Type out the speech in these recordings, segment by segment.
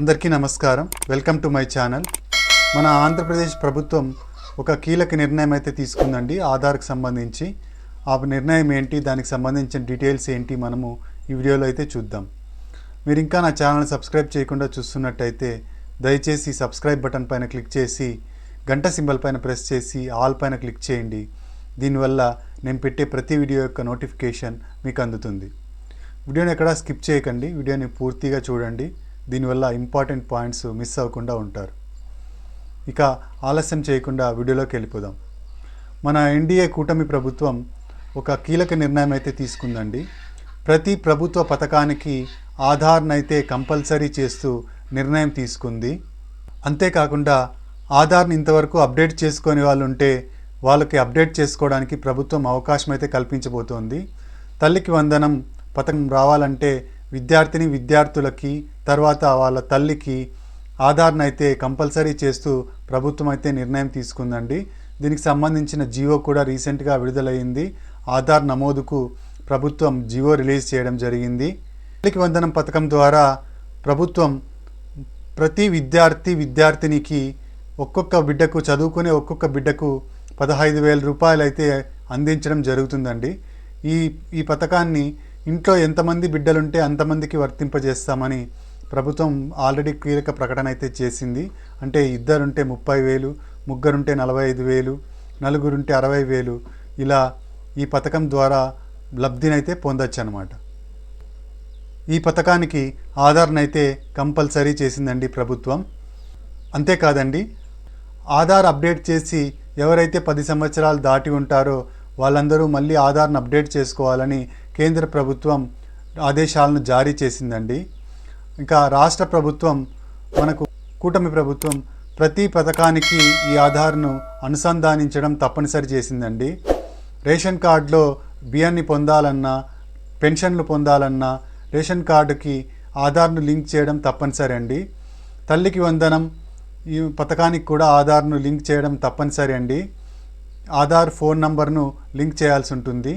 అందరికీ నమస్కారం. Welcome to my channel మన ఆంధ్రప్రదేశ్ ప్రభుత్వం ఒక కీలక నిర్ణయం అయితే తీసుకుందండి. ఆధార్కు సంబంధించి. ఆ నిర్ణయం ఏంటి? దానికి సంబంధించిన డీటెయిల్స్ ఏంటి? మనము ఈ వీడియోలో అయితే చూద్దాం. మీరు ఇంకా నా ఛానల్ సబ్స్క్రైబ్ చేయకుండా చూస్తున్నట్టయితే దయచేసి సబ్స్క్రైబ్ బటన్ పైన క్లిక్ చేసి గంట సింబల్ పైన ప్రెస్ చేసి ఆల్ పైన క్లిక్ చేయండి. దీనివల్ల నేను పెట్టే ప్రతి వీడియో యొక్క నోటిఫికేషన్ మీకు అందుతుంది. వీడియోని ఎక్కడ స్కిప్ చేయకండి. వీడియోని పూర్తిగా చూడండి. దీనివల్ల ఇంపార్టెంట్ పాయింట్స్ మిస్ అవ్వకుండా ఉంటారు. ఇక ఆలస్యం చేయకుండా వీడియోలోకి వెళ్ళిపోదాం. మన ఎన్డీఏ కూటమి ప్రభుత్వం ఒక కీలక నిర్ణయం అయితే తీసుకుందండి. ప్రతి ప్రభుత్వ పథకానికి ఆధార్ను అయితే కంపల్సరీ చేస్తూ నిర్ణయం తీసుకుంది. అంతేకాకుండా ఆధార్ని ఇంతవరకు అప్డేట్ చేసుకొని వాళ్ళు ఉంటే వాళ్ళకి అప్డేట్ చేసుకోవడానికి ప్రభుత్వం అవకాశం అయితే కల్పించబోతోంది. తల్లికి వందనం పథకం రావాలంటే విద్యార్థిని విద్యార్థులకి తర్వాత వాళ్ళ తల్లికి ఆధార్ను అయితే కంపల్సరీ చేస్తూ ప్రభుత్వం అయితే నిర్ణయం తీసుకుందండి. దీనికి సంబంధించిన జియో కూడా రీసెంట్గా విడుదలయ్యింది. ఆధార్ నమోదుకు ప్రభుత్వం జియో రిలీజ్ చేయడం జరిగింది. తల్లికి వందనం పథకం ద్వారా ప్రభుత్వం ప్రతి విద్యార్థి విద్యార్థినికి ఒక్కొక్క బిడ్డకు చదువుకునే ఒక్కొక్క బిడ్డకు పదహైదు వేల రూపాయలు అయితే అందించడం జరుగుతుందండి. ఈ ఈ పథకాన్ని ఇంట్లో ఎంతమంది బిడ్డలుంటే అంతమందికి వర్తింపజేస్తామని ప్రభుత్వం ఆల్రెడీ కీలక ప్రకటన అయితే చేసింది. అంటే ఇద్దరుంటే ముప్పై వేలు ముగ్గురుంటే నలభై ఐదు వేలు నలుగురుంటే అరవై వేలు ఇలా ఈ పథకం ద్వారా లబ్ధినైతే పొందొచ్చు అనమాట ఈ పథకానికి ఆధార్నైతే కంపల్సరీ చేసిందండి ప్రభుత్వం. అంతేకాదండి ఆధార్ అప్డేట్ చేసి ఎవరైతే పది సంవత్సరాలు దాటి ఉంటారో వాళ్ళందరూ మళ్ళీ ఆధార్ను అప్డేట్ చేసుకోవాలని కేంద్ర ప్రభుత్వం ఆదేశాలను జారీ చేసిందండి. ఇంకా రాష్ట్ర ప్రభుత్వం మనకు కూటమి ప్రభుత్వం ప్రతి పథకానికి ఈ ఆధార్ను అనుసంధానించడం తప్పనిసరి చేసిందండి. రేషన్ కార్డులో బియ్యాన్ని పొందాలన్నా పెన్షన్లు పొందాలన్నా రేషన్ కార్డుకి ఆధార్ను లింక్ చేయడం తప్పనిసరి అండి తల్లికి వందనం ఈ పథకానికి కూడా ఆధార్ను లింక్ చేయడం తప్పనిసరి అండి ఆధార్ ఫోన్ నంబర్ను లింక్ చేయాల్సి ఉంటుంది.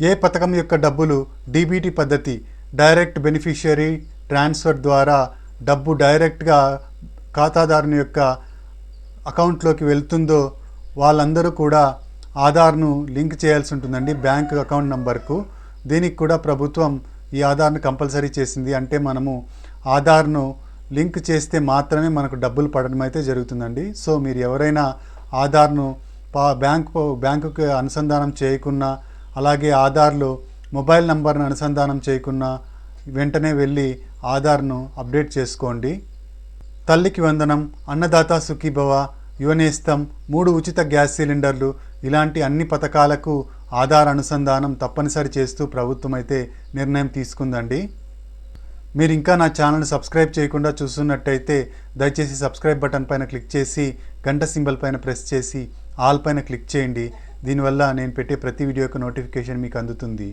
ఏ పథకం యొక్క డబ్బులు డీబీటీ పద్ధతి డైరెక్ట్ బెనిఫిషియరీ ట్రాన్స్ఫర్ ద్వారా డబ్బు డైరెక్ట్గా ఖాతాదారుని యొక్క అకౌంట్లోకి వెళ్తుందో వాళ్ళందరూ కూడా ఆధార్ను లింక్ చేయాల్సి ఉంటుందండి బ్యాంక్ అకౌంట్ నంబర్కు. దీనికి కూడా ప్రభుత్వం ఈ ఆధార్ను కంపల్సరీ చేసింది. అంటే మనము ఆధార్ను లింక్ చేస్తే మాత్రమే మనకు డబ్బులు పడడం అయితే జరుగుతుందండి. సో మీరు ఎవరైనా ఆధార్ను పా బ్యాంకు బ్యాంకుకి అనుసంధానం చేయకున్నా అలాగే ఆధార్లో మొబైల్ నంబర్ను అనుసంధానం చేయకున్నా వెంటనే వెళ్ళి ఆధార్ను అప్డేట్ చేసుకోండి. తల్లికి వందనం అన్నదాత సుఖీభవ యువనేస్తం మూడు ఉచిత గ్యాస్ సిలిండర్లు ఇలాంటి అన్ని పథకాలకు ఆధార్ అనుసంధానం తప్పనిసరి చేస్తూ ప్రభుత్వం అయితే నిర్ణయం తీసుకుందండి. మీరు ఇంకా నా ఛానల్ని సబ్స్క్రైబ్ చేయకుండా చూస్తున్నట్టయితే దయచేసి సబ్స్క్రైబ్ బటన్ పైన క్లిక్ చేసి గంట సింబల్ పైన ప్రెస్ చేసి ఆల్ పైన క్లిక్ చేయండి. దీనివల్ల నేను పెట్టే ప్రతి వీడియో యొక్క నోటిఫికేషన్ మీకు అందుతుంది.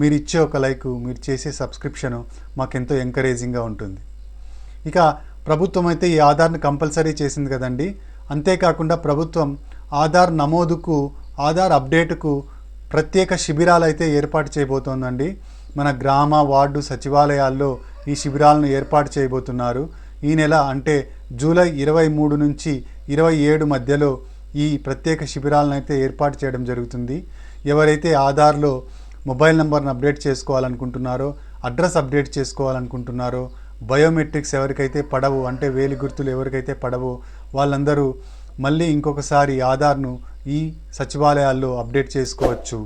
మీరు ఇచ్చే ఒక లైక్ మీరు చేసే సబ్స్క్రిప్షను మాకెంతో ఎంకరేజింగ్గా ఉంటుంది. ఇక ప్రభుత్వం అయితే ఈ ఆధార్ను కంపల్సరీ చేసింది కదండి. అంతేకాకుండా ప్రభుత్వం ఆధార్ నమోదుకు ఆధార్ అప్డేటుకు ప్రత్యేక శిబిరాలు అయితే ఏర్పాటు చేయబోతోందండి. మన గ్రామ వార్డు సచివాలయాల్లో ఈ శిబిరాలను ఏర్పాటు చేయబోతున్నారు. ఈ నెల అంటే జూలై ఇరవై మూడు నుంచి ఇరవై ఏడు మధ్యలో ఈ ప్రత్యేక శిబిరాలను అయితే ఏర్పాటు చేయడం జరుగుతుంది. ఎవరైతే ఆధార్లో మొబైల్ నెంబర్ను అప్డేట్ చేసుకోవాలనుకుంటున్నారో అడ్రస్ అప్డేట్ చేసుకోవాలనుకుంటున్నారో బయోమెట్రిక్స్ ఎవరికైతే పడవు అంటే వేలి గుర్తులు ఎవరికైతే పడవో వాళ్ళందరూ మళ్ళీ ఇంకొకసారి ఆధార్ను ఈ సచివాలయాల్లో అప్డేట్ చేసుకోవచ్చు.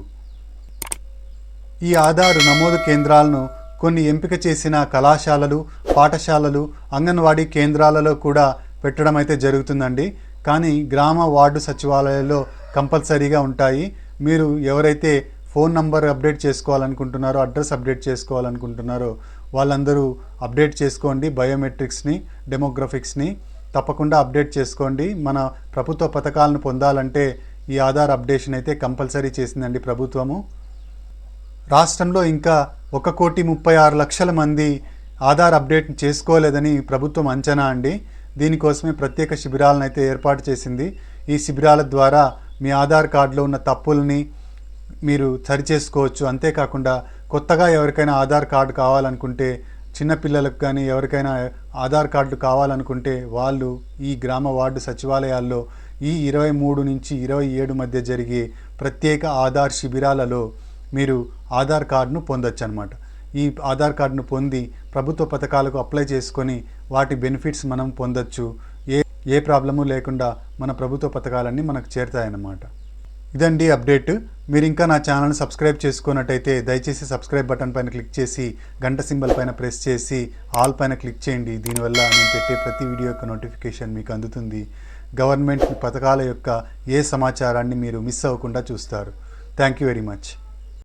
ఈ ఆధార్ నమోదు కేంద్రాలను కొన్ని ఎంపిక చేసిన కళాశాలలు పాఠశాలలు అంగన్వాడీ కేంద్రాలలో కూడా పెట్టడం అయితే జరుగుతుందండి. కానీ గ్రామ వార్డు సచివాలయాల్లో కంపల్సరీగా ఉంటాయి. మీరు ఎవరైతే ఫోన్ నంబర్ అప్డేట్ చేసుకోవాలనుకుంటున్నారో అడ్రస్ అప్డేట్ చేసుకోవాలనుకుంటున్నారో వాళ్ళందరూ అప్డేట్ చేసుకోండి. బయోమెట్రిక్స్ని డెమోగ్రఫిక్స్ని తప్పకుండా అప్డేట్ చేసుకోండి. మన ప్రభుత్వ పథకాలను పొందాలంటే ఈ ఆధార్ అప్డేషన్ అయితే కంపల్సరీ చేసిందండి ప్రభుత్వము. రాష్ట్రంలో ఇంకా ఒక కోటి ముప్పై ఆరు లక్షల మంది ఆధార్ అప్డేట్ చేసుకోలేదని ప్రభుత్వం అంచనా అండి. దీనికోసమే ప్రత్యేక శిబిరాలను అయితే ఏర్పాటు చేసింది. ఈ శిబిరాల ద్వారా మీ ఆధార్ కార్డులో ఉన్న తప్పుల్ని మీరు సరిచేసుకోవచ్చు. అంతేకాకుండా కొత్తగా ఎవరికైనా ఆధార్ కార్డు కావాలనుకుంటే చిన్నపిల్లలకు కానీ ఎవరికైనా ఆధార్ కార్డు కావాలనుకుంటే వాళ్ళు ఈ గ్రామ వార్డు సచివాలయాల్లో ఈ ఇరవై మూడు నుంచి ఇరవై ఏడు మధ్య జరిగే ప్రత్యేక ఆధార్ శిబిరాలలో మీరు ఆధార్ కార్డును పొందొచ్చు అనమాట ఈ ఆధార్ కార్డును పొంది ప్రభుత్వ పథకాలకు అప్లై చేసుకొని వాటి బెనిఫిట్స్ మనం పొందొచ్చు. ఏ ఏ ప్రాబ్లము లేకుండా మన ప్రభుత్వ పథకాలన్నీ మనకు చేరుతాయన్నమాట. ఇదండి అప్డేట్ మీరు ఇంకా నా ఛానల్ని సబ్స్క్రైబ్ చేసుకున్నట్టయితే దయచేసి సబ్స్క్రైబ్ బటన్ పైన క్లిక్ చేసి గంట సింబల్ పైన ప్రెస్ చేసి ఆల్ పైన క్లిక్ చేయండి. దీనివల్ల నేను పెట్టే ప్రతి వీడియో యొక్క నోటిఫికేషన్ మీకు అందుతుంది. గవర్నమెంట్ పథకాల యొక్క ఏ సమాచారాన్ని మీరు మిస్ అవ్వకుండా చూస్తారు. Thank you very much